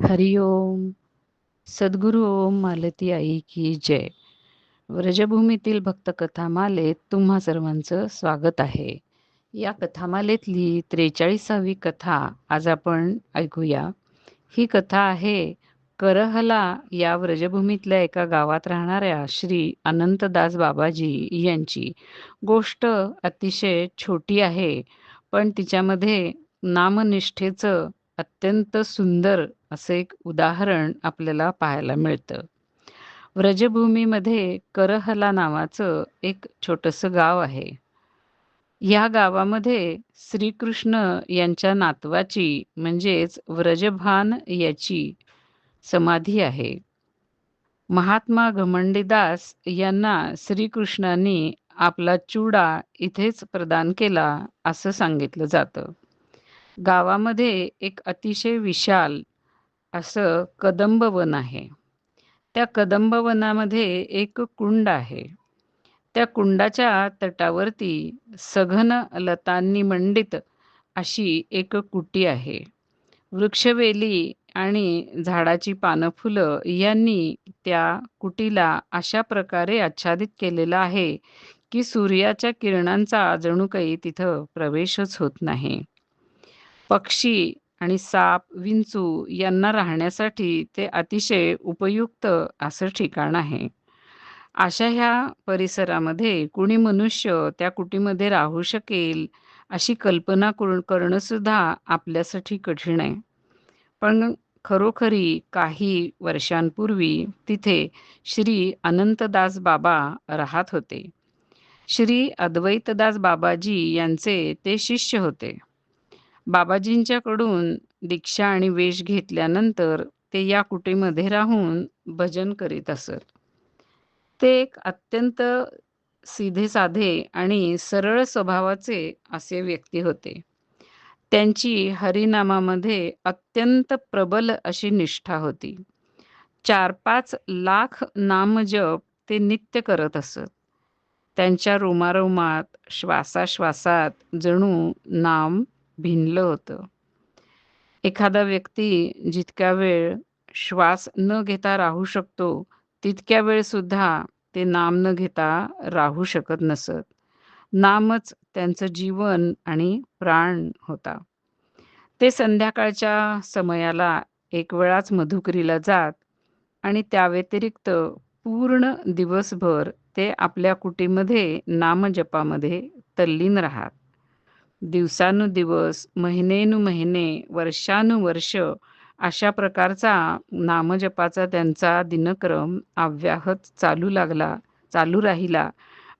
हरि ओम सद्गुरु ओम मालती आई की जय. व्रजभूमीतील भक्तकथामालेत तुम्हा सर्वांचं स्वागत आहे. या कथामालेतली त्रेचाळीसावी कथा आज आपण ऐकूया. ही कथा आहे करहला या व्रजभूमीतल्या एका गावात राहणाऱ्या श्री अनंतदास बाबाजी यांची. गोष्ट अतिशय छोटी आहे पण तिच्यामध्ये नामनिष्ठेचं अत्यंत सुंदर असं एक उदाहरण आपल्याला पाहायला मिळतं. व्रजभूमीमध्ये करहला नावाचं एक छोटंसं गाव आहे. या गावामध्ये श्रीकृष्ण यांच्या नातवाची म्हणजेच व्रजभान याची समाधी आहे. महात्मा घमंडीदास यांना श्रीकृष्णांनी आपला चुडा इथेच प्रदान केला असं सांगितलं जातं. गावामध्ये एक अतिशय विशाल असं कदंबवन आहे. त्या कदंबवनामध्ये एक कुंड आहे. त्या कुंडाच्या तटावरती सघन लतांनी मंडित अशी एक कुटी आहे. वृक्षवेली आणि झाडाची पानं फुलं यांनी त्या कुटीला अशा प्रकारे आच्छादित केलेलं आहे की सूर्याच्या किरणांचा जणू काही तिथं प्रवेशच होत नाही. पक्षी आणि साप विंचू यांना राहण्यासाठी ते अतिशय उपयुक्त असं ठिकाण आहे. अशा ह्या परिसरामध्ये कुणी मनुष्य त्या कुटीमध्ये राहू शकेल अशी कल्पना करणं सुद्धा आपल्यासाठी कठीण आहे. पण खरोखरी काही वर्षांपूर्वी तिथे श्री अनंतदास बाबा राहत होते. श्री अद्वैतदास बाबाजी यांचे ते शिष्य होते. बाबाजींच्याकडून दीक्षा आणि वेश घेतल्यानंतर ते या कुटीमध्ये राहून भजन करीत असत. ते एक अत्यंत सीधे साधे आणि सरळ स्वभावाचे असे व्यक्ती होते. त्यांची हरिनामामध्ये अत्यंत प्रबल अशी निष्ठा होती. चार पाच लाख नामजप ते नित्य करत असत. त्यांच्या रोमारोमात श्वासाश्वासात जणू नाम भिनलं होतं. एखादा व्यक्ती जितक्या वेळ श्वास न घेता राहू शकतो तितक्या वेळ सुद्धा ते नाम न घेता राहू शकत नसत. नामच त्यांचं जीवन आणि प्राण होता. ते संध्याकाळच्या समयाला एक वेळाच मधुकरीला जात आणि त्या व्यतिरिक्त पूर्ण दिवसभर ते आपल्या कुटीमध्ये नामजपामध्ये तल्लीन राहत. दिवसानुदिवस महिनेनुमहिने वर्षानुवर्ष अशा प्रकारचा नामजपाचा त्यांचा दिनक्रम अव्याहत चालू लागला चालू राहिला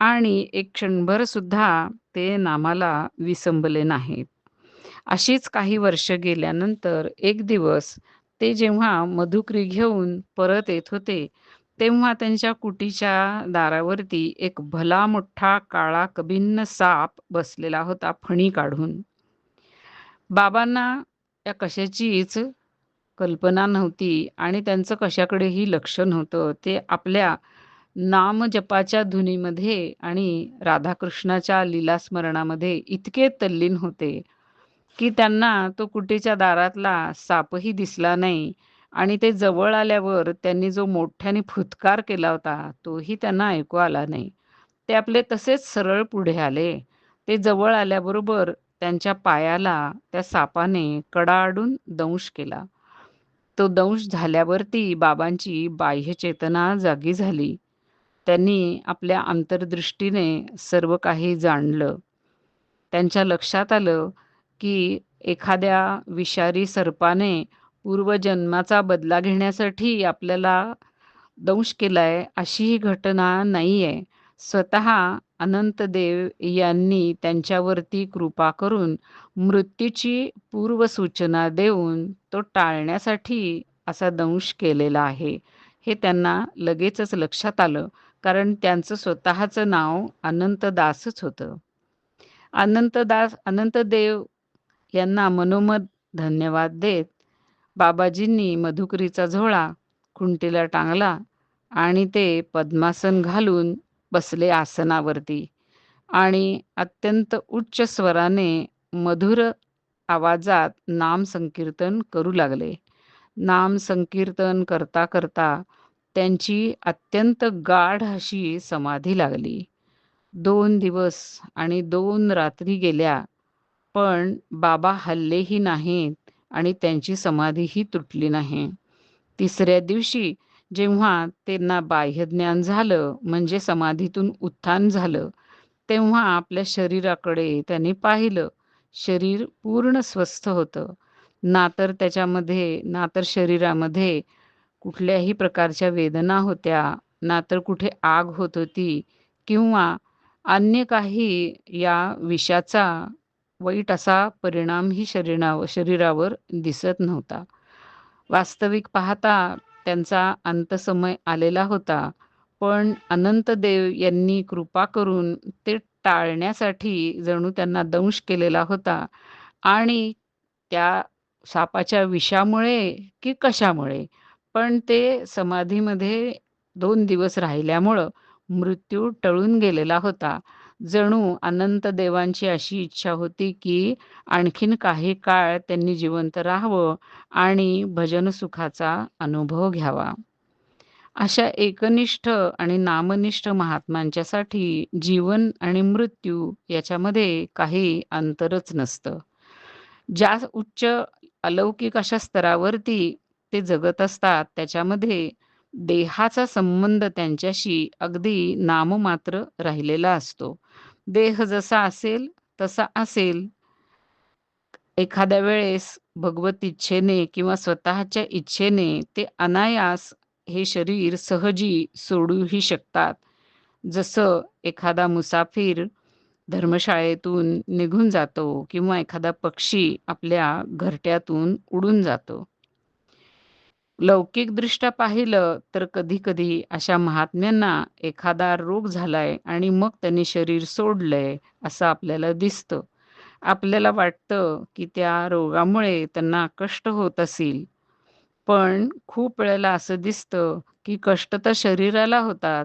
आणि एक क्षणभर सुद्धा ते नामाला विसंबले नाहीत. अशीच काही वर्ष गेल्यानंतर एक दिवस ते जेव्हा मधुक्री घेऊन परत येत होते तेव्हा त्यांच्या कुटीच्या दारावरती एक भला मोठा काळा कबिन्न साप बसलेला होता फणी काढून. बाबांना या कशाचीच कल्पना नव्हती आणि त्यांचं कशाकडेही लक्ष नव्हतं. ते आपल्या नामजपाच्या धुनीमध्ये आणि राधाकृष्णाच्या लीलास्मरणामध्ये इतके तल्लीन होते की त्यांना तो कुटीच्या दारातला सापही दिसला नाही. आणि ते जवळ आल्यावर त्यांनी जो मोठ्याने फुतकार केला होता तोही त्यांना ऐकू आला नाही. ते आपले तसेच सरळ पुढे आले. ते जवळ आल्याबरोबर त्यांच्या पायाला त्या सापाने कडाडून दंश केला. तो दंश झाल्यावरती बाबांची बाह्य चेतना जागी झाली. त्यांनी आपल्या अंतर्दृष्टीने सर्व काही जाणलं. त्यांच्या लक्षात आलं की एखाद्या विषारी सर्पाने पूर्वजन्माचा बदला घेण्यासाठी आपल्याला दंश केलाय अशी ही घटना नाही आहे स्वतः अनंतदेव यांनी त्यांच्यावरती कृपा करून मृत्यूची पूर्वसूचना देऊन तो टाळण्यासाठी असा दंश केलेला आहे. हे त्यांना लगेचच लक्षात आलं कारण त्यांचं स्वतःचं नाव अनंतदासच होतं. अनंतदास अनंतदेव यांना मनोमत धन्यवाद देत बाबाजींनी मधुकरीचा झोळा खुंटीला टांगला आणि ते पद्मासन घालून बसले आसनावरती आणि अत्यंत उच्च स्वराने मधुर आवाजात नाम संकीर्तन करू लागले. नाम संकीर्तन करता करता त्यांची अत्यंत गाढ अशी समाधी लागली. दोन दिवस आणि दोन रात्री गेल्या पण बाबा हल्लेही नाहीत आणि त्यांची समाधीही तुटली नाही. तिसऱ्या दिवशी जेव्हा त्यांना बाह्यज्ञान झालं म्हणजे समाधीतून उत्थान झालं तेव्हा आपल्या शरीराकडे त्यांनी पाहिलं शरीर पूर्ण स्वस्थ होतं. ना तर त्याच्यामध्ये ना तर शरीरामध्ये कुठल्याही प्रकारच्या वेदना होत्या ना तर कुठे आग होत होती किंवा अन्य काही या विषाचा वाईट असा परिणामही शरीरावर शरीरावर दिसत नव्हता. वास्तविक पाहता त्यांचा अंतसमय आलेला होता पण अनंत देव यांनी कृपा करून ते टाळण्यासाठी जणू त्यांना दंश केलेला होता आणि त्या सापाच्या विषामुळे की कशामुळे? पण ते समाधीमध्ये दोन दिवस राहिल्यामुळं मृत्यू टळून गेलेला होता. जणू अनंत देवांची अशी इच्छा होती की आणखीन काही काळ त्यांनी जिवंत राहावं आणि भजन सुखाचा अनुभव घ्यावा. अशा एकनिष्ठ आणि नामनिष्ठ महात्मांच्यासाठी जीवन आणि मृत्यू याच्यामध्ये काही अंतरच नसतं. ज्या उच्च अलौकिक अशा स्तरावरती ते जगत असतात त्याच्यामध्ये देहाचा संबंध त्यांच्याशी अगदी नाममात्र राहिलेला असतो. देह जसा असेल तसा असेल. एखाद्या वेळेस भगवत इच्छेने किंवा स्वतःच्या इच्छेने ते अनायास हे शरीर सहजी सोडूही शकतात. जसं एखादा मुसाफिर धर्मशाळेतून निघून जातो किंवा एखादा पक्षी आपल्या घरट्यातून उडून जातो. लौकिकदृष्ट्या पाहिलं तर कधी-कधी अशा महात्म्यांना एखादा रोग झालाय आणि मग त्यांनी शरीर सोडलंय असं आपल्याला दिसतं. आपल्याला वाटतं, की त्या रोगामुळे त्यांना कष्ट होत असेल. पण खूप वेळेला असं दिसतं, की कष्ट तर शरीराला होतात.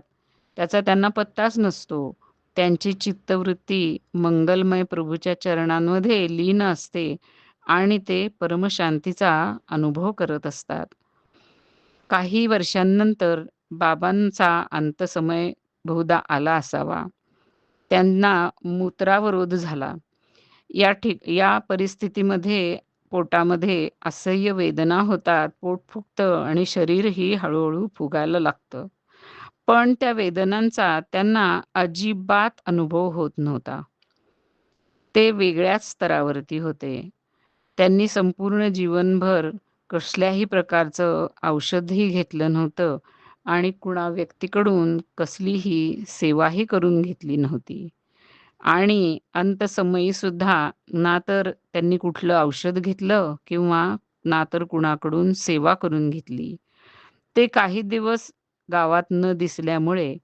त्याचा त्यांना पत्ताच नसतो. त्यांची चित्तवृत्ती मंगलमय प्रभूच्या चरणांमध्ये लीन असते आणि ते परमशांतीचा अनुभव करत असतात. काही वर्षांनंतर बाबांचा अंतसमय बहुधा आला असावा. त्यांना मूत्रावरोध झाला. या ठिक या परिस्थितीमध्ये पोटामध्ये असह्य वेदना होतात. पोट फुगतं आणि शरीरही हळूहळू फुगायला लागतं. पण त्या वेदनांचा त्यांना अजिबात अनुभव होत नव्हता. ते वेगळ्याच स्तरावरती होते. त्यांनी संपूर्ण जीवनभर कसल्याही प्रकारचं औषधही घेतलं नव्हतं आणि कुणा व्यक्तीकडून कसलीही सेवाही करून घेतली नव्हती. आणि अंतसमयी सुद्धा ना तर त्यांनी कुठलं औषध घेतलं किंवा ना तर कुणाकडून सेवा करून घेतली. ते काही दिवस गावात न दिसल्यामुळे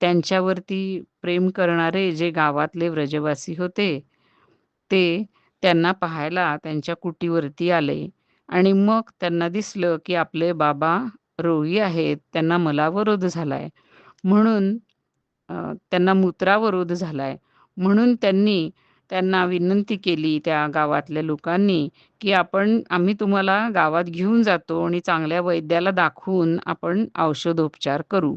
त्यांच्यावरती प्रेम करणारे जे गावातले व्रजवासी होते, ते त्यांना पाहायला त्यांच्या कुटीवरती आले आणि मग त्यांना दिसलं, की आपले बाबा रोगी आहेत, त्यांना मलावरोध झालाय. म्हणून त्यांना मूत्रावरोध झालाय. म्हणून त्यांनी त्यांना विनंती केली त्या गावातल्या लोकांनी, की आपण आम्ही तुम्हाला गावात घेऊन जातो आणि चांगल्या वैद्याला दाखवून आपण औषधोपचार करू.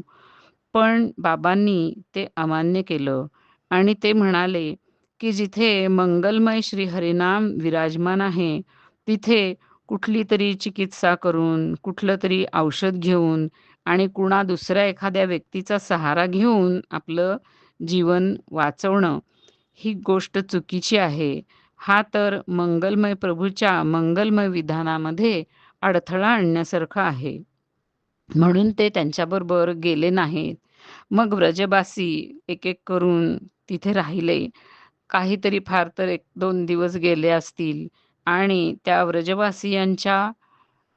पण बाबांनी ते अमान्य केलं आणि ते म्हणाले, की जिथे मंगलमय श्री हरिनाम विराजमान आहे, तिथे कुठली तरी चिकित्सा करून, कुठलं तरी औषध घेऊन आणि कुणा दुसऱ्या एखाद्या व्यक्तीचा सहारा घेऊन आपलं जीवन वाचवणं, ही गोष्ट चुकीची आहे. हा तर मंगलमय प्रभूच्या मंगलमय विधानामध्ये अडथळा आणण्यासारखं आहे. म्हणून ते त्यांच्याबरोबर गेले नाहीत. मग व्रजवासी एक-एक करून तिथे राहिले. काहीतरी फार तर 1-2 दिवस गेले असतील आणि त्या व्रजवासियांच्या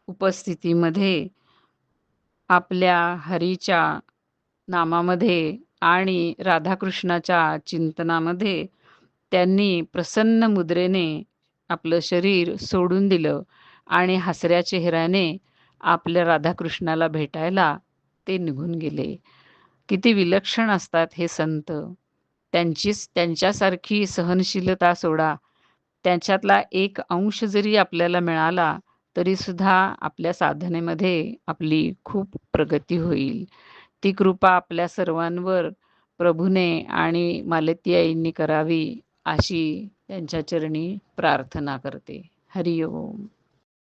उपस्थितीमध्ये आपल्या हरीच्या नामामध्ये आणि राधाकृष्णाच्या चिंतनामध्ये त्यांनी प्रसन्न मुद्रेने आपलं शरीर सोडून दिलं आणि हसऱ्या चेहऱ्याने आपल्या राधाकृष्णाला भेटायला ते निघून गेले. किती विलक्षण असतात हे संत. त्यांचीच त्यांच्यासारखी सहनशीलता सोडा. त्याच्यातला एक अंश जरी आपल्याला मिळाला, तरी सुद्धा आपल्या साधनेमध्ये आपली खूप प्रगती होईल. ती कृपा आपल्या सर्वांवर प्रभूने आणि मालती आईंनी करावी अशी त्यांच्या चरणी प्रार्थना करते. हरिओम.